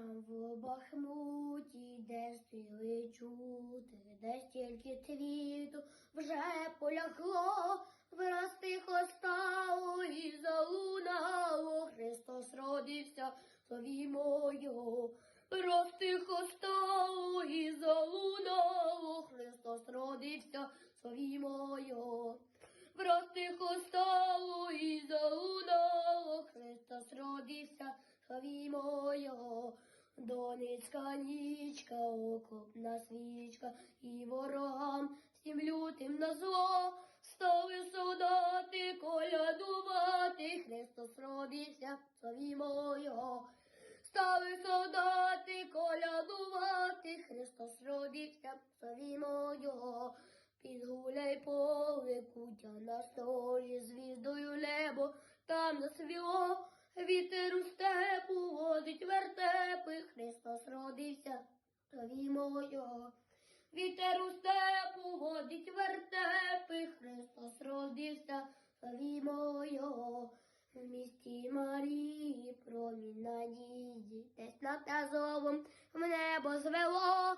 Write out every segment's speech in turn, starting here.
Там в Бахмуті, де стріли чути, де стільки цвіту вже полягло, враз тихо стало і залунало, Христос родився, славімо його. Враз тихо стало і залунало, Христос родився, славімо його. Враз тихо стало і залунало, Христос родився, славімо його. Донецька нічка, окопна свічка, і ворогам всім лютим на зло, стали солдати колядувати, Христос родився, славімо його. Стали солдати колядувати, Христос родився, славімо його. Підгуляй поле, кутя на столі, звіздою небо там насвіло, вітер у степу водить вертепи, Христос родився, славімо його. Вітер у степу водить вертепи, Христос родився, славімо його. В місті Марії промінь надії, десь над Азовом в небо звело,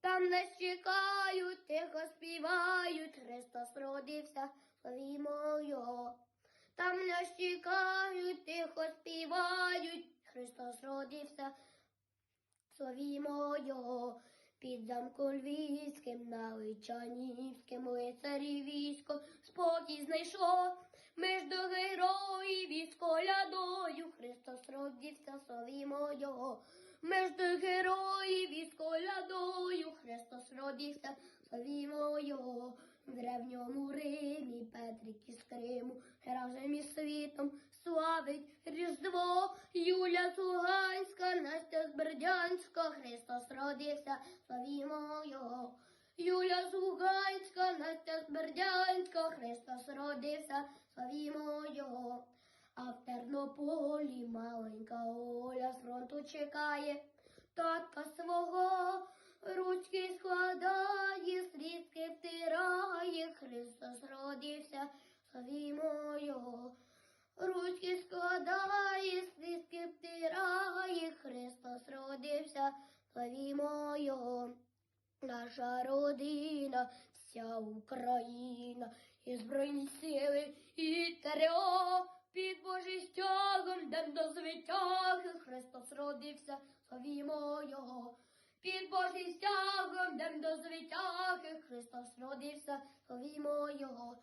там нас чекають, тихо співають, Христос родився, славімо його. Там нас чекають, тихо співають, Христос родився, славімо його. Під замком львівським, на Личанівським лицарі військо спокій знайшло, між до героїв із колядою Христос родився, славімо його. Між до героїв із колядою Христос родився, славімо його. В древньому Римі Петрик із Криму. Разом із світом славить Різдво, Юля Цуганська, Настя з Бердянська, Христос родився, славімо його. Юля Зуганська, Настя з Бердянська, Христос родився, славімо його. А в Тернополі маленька Оля з фронту чекає. Татка свого, славімо його. Ручки складає, слідки втирає, Христос родився, славімо його. Наша родина, вся Україна, і збройні сили, і ТРО, під Божий стягом, дем до звитяги, Христос родився, славімо його. Під Божий стягом, дем до звитяги, Христос родився, славімо його.